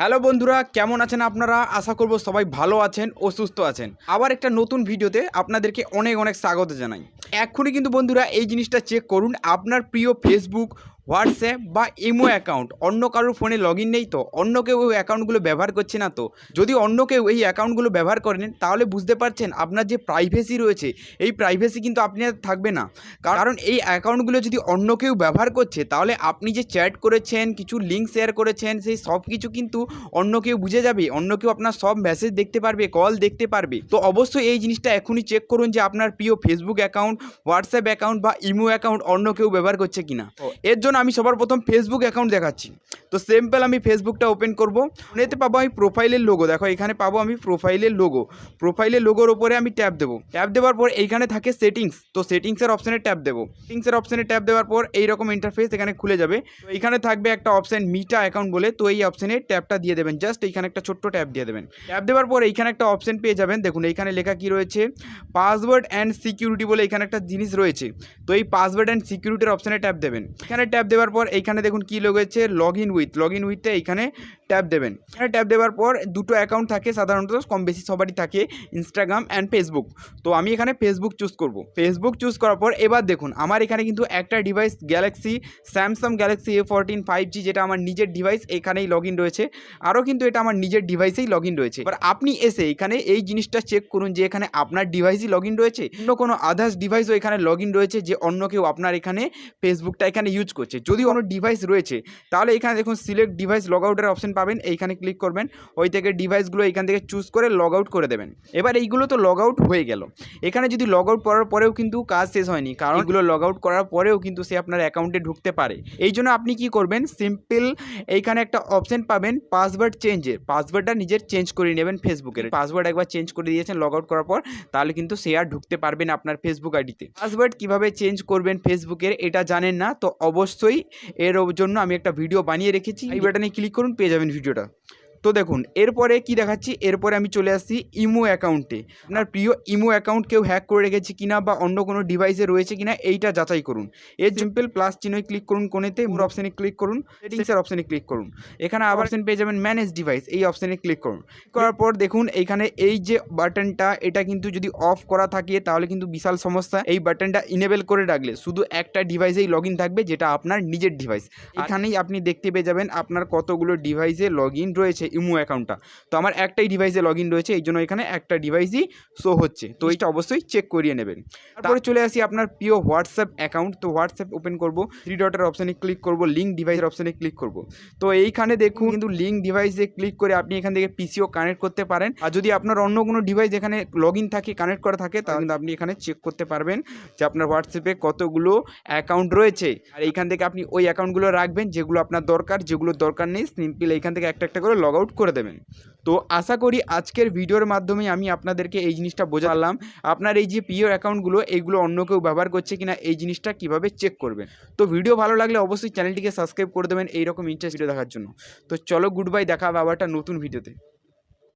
Hello বন্ধুরা, কেমন আছেন আপনারা? আশা করব সবাই ভালো আছেন ও সুস্থ আছেন। আবার একটা নতুন ভিডিওতে আপনাদেরকে অনেক অনেক স্বাগত জানাই। এক্ষুনি কিন্তু বন্ধুরা এই জিনিসটা চেক করুন। আপনার প্রিয় ফেসবুক হোয়াটসঅ্যাপ বা ইমো অ্যাকাউন্ট। অন্য কারোর ফোনে লগ ইন নেই তো? অন্য কেউ ওই অ্যাকাউন্টগুলো ব্যবহার করছে না তো? যদি অন্য কেউ এই অ্যাকাউন্টগুলো ব্যবহার করেন তাহলে বুঝতে পারছেন আপনার যে প্রাইভেসি রয়েছে এই প্রাইভেসি কিন্তু আপনার থাকবে না। কারণ এই অ্যাকাউন্টগুলো যদি অন্য কেউ ব্যবহার করছে তাহলে আপনি যে চ্যাট করেছেন কিছু লিঙ্ক শেয়ার করেছেন সেই সব কিছু কিন্তু অন্য কেউ বুঝে যাবে। অন্য কেউ আপনার সব মেসেজ দেখতে পারবে কল দেখতে পারবে। তো অবশ্যই এই জিনিসটা এখনই চেক করুন যে আপনার প্রিয় ফেসবুক অ্যাকাউন্ট হোয়াটসঅ্যাপ অ্যাকাউন্ট বা ইমো অ্যাকাউন্ট অন্য কেউ ব্যবহার করছে কিনা। এর জন্য আমি সবার প্রথম ফেসবুক অ্যাকাউন্ট দেখাচ্ছি। তো সিম্পল আমি ফেসবুকটা ওপেন করব। এতে পাবো আমি প্রোফাইলের লোগো দেখো, এখানে পাবো আমি প্রোফাইলের লোগো প্রোফাইলের লোগোর ওপরে আমি ট্যাপ দেবো। ট্যাপ দেওয়ার পর এইখানে থাকে সেটিংস তো সেটিংসের অপশানে ট্যাপ দেবো। সেটিংসের অপশানে ট্যাপ দেওয়ার পর এইরকম ইন্টারফেস এখানে খুলে যাবে। এইখানে থাকবে একটা অপশান মিটা অ্যাকাউন্ট বলে। তো এই অপশানে ট্যাপটা দিয়ে দেবেন। জাস্ট এইখানে একটা ছোট্ট ট্যাপ দিয়ে দেবেন। ট্যাপ দেওয়ার পর এইখানে একটা অপশান পেয়ে যাবেন। দেখুন, এইখানে লেখা কি রয়েছে? পাসওয়ার্ড অ্যান্ড সিকিউরিটি বলে এখানে একটা জিনিস রয়েছে। তো এই পাসওয়ার্ড অ্যান্ড সিকিউরিটির অপশানে ট্যাপ দেবেন। এখানে ট্যাপ দেওয়ার পর এইখানে দেখুন কি রয়েছে log in with log in উইথটা এইখানে ট্যাপ দেবেন। এখানে ট্যাপ দেওয়ার পর দুটো অ্যাকাউন্ট থাকে, সাধারণত কম বেশি সবারই থাকে ইনস্টাগ্রাম অ্যান্ড ফেসবুক তো আমি এখানে ফেসবুক চুজ করব। ফেসবুক চুজ করার পর এবার দেখুন, আমার এখানে কিন্তু একটা device Galaxy Samsung Galaxy A fourteen five G যেটা আমার নিজের ডিভাইস এখানেই লগ ইন রয়েছে। আরও কিন্তু এটা আমার নিজের ডিভাইসেই লগ ইন রয়েছে। এবার আপনি এসে এখানে এই জিনিসটা চেক করুন যে এখানে আপনার ডিভাইসই লগ ইন রয়েছে? অন্য কোনো আদার্স ডিভাইসও এখানে লগ ইন রয়েছে যে অন্য কেউ আপনার এখানে ফেসবুকটা এখানে ইউজ করছে। যদি কোনো ডিভাইস রয়েছে, তাহলে এখানে দেখুন সিলেক্ট ডিভাইস লগ আউটের অপশন পাবেন এইখানে ক্লিক করবেন। ওই থেকে ডিভাইসগুলো এখান থেকে চুজ করে লগ আউট করে দেবেন। এবার এইগুলো তো লগ আউট হয়ে গেল। এখানে যদি লগ আউট করার পরেও কিন্তু কাজ শেষ হয়নি কারণ এগুলো লগ আউট করার পরেও কিন্তু সে আপনার অ্যাকাউন্টে ঢুকতে পারে। এই জন্য আপনি কি করবেন সিম্পল এইখানে একটা অপশন পাবেন পাসওয়ার্ড চেঞ্জের পাসওয়ার্ডটা নিজের চেঞ্জ করে নেবেন ফেসবুকের পাসওয়ার্ড একবার চেঞ্জ করে দিয়েছেন লগ আউট করার পর তাহলে কিন্তু সে আর ঢুকতে পারবে না আপনার ফেসবুক আইডিতে পাসওয়ার্ড কীভাবে চেঞ্জ করবেন ফেসবুকের এটা জানেন না তো অবশ্যই এর জন্য আমি একটা ভিডিও বানিয়ে রেখেছি। এই বাটনে ক্লিক করুন পেয়ে যাবেন ভিডিওটা। তো দেখুন এরপরে কি দেখাচ্ছি? এরপরে আমি চলে আসছি ইমো অ্যাকাউন্টে। আপনার প্রিয় ইমো অ্যাকাউন্ট কেউ হ্যাক করে রেখেছে কিনা বা অন্য কোনো ডিভাইসে রয়েছে কিনা এইটা যাচাই করুন। এর সিম্পল প্লাস চিহ্নয় ক্লিক করুন কোনেতে মোর অপশানে ক্লিক করুন সেটিংসের অপশানে ক্লিক করুন। এখানে আবার অপশান পেয়ে যাবেন ম্যানেজ ডিভাইস এই অপশানে ক্লিক করুন। করার পর দেখুন এইখানে এই যে বাটনটা এটা কিন্তু যদি অফ করা থাকে তাহলে কিন্তু বিশাল সমস্যা। এই বাটনটা ইনেবল করে রাখলে শুধু একটা ডিভাইসেই লগ ইন থাকবে যেটা আপনার নিজের ডিভাইস এখানেই আপনি দেখতে পেয়ে যাবেন আপনার কতগুলো ডিভাইসে লগ ইন রয়েছে। ইমো অ্যাকাউন্টটা। তো আমার একটাই ডিভাইসে লগ ইন রয়েছে এই জন্য এখানে একটা ডিভাইসই শো হচ্ছে। তো এইটা অবশ্যই চেক করিয়ে নেবেন। তারপরে চলে আসি আপনার প্রিয় হোয়াটসঅ্যাপ অ্যাকাউন্ট তো হোয়াটসঅ্যাপ ওপেন করব থ্রি ডটের অপশানে ক্লিক করব লিঙ্ক ডিভাইসের অপশানে ক্লিক করব। তো এইখানে দেখুন কিন্তু লিঙ্ক ডিভাইসে ক্লিক করে আপনি এখান থেকে পিসিও কানেক্ট করতে পারেন। আর যদি আপনার অন্য কোনো ডিভাইস এখানে লগ ইন থাকে কানেক্ট করা থাকে তাহলে কিন্তু আপনি এখানে চেক করতে পারবেন যে আপনার হোয়াটসঅ্যাপে কতগুলো অ্যাকাউন্ট রয়েছে। আর এইখান থেকে আপনি ওই অ্যাকাউন্টগুলো রাখবেন যেগুলো আপনার দরকার যেগুলো দরকার নেই সিম্পল এইখান থেকে একটা একটা করে লগ আউট করে দেবেন। তো আশা করি আজকের ভিডিওর মাধ্যমে আমি আপনাদেরকে এই জিনিসটা বোঝালাম। আপনার এই যে পিওর অ্যাকাউন্টগুলো এইগুলো অন্য কেউ ব্যবহার করছে কিনা, এই জিনিসটা কীভাবে চেক করবেন? তো ভিডিও ভালো লাগলে অবশ্যই চ্যানেলটিকে সাবস্ক্রাইব করে দেবেন, এইরকম ইন্টারেস্ট ভিডিও দেখার জন্য। তো চলো গুড বাই দেখা হবে নতুন ভিডিওতে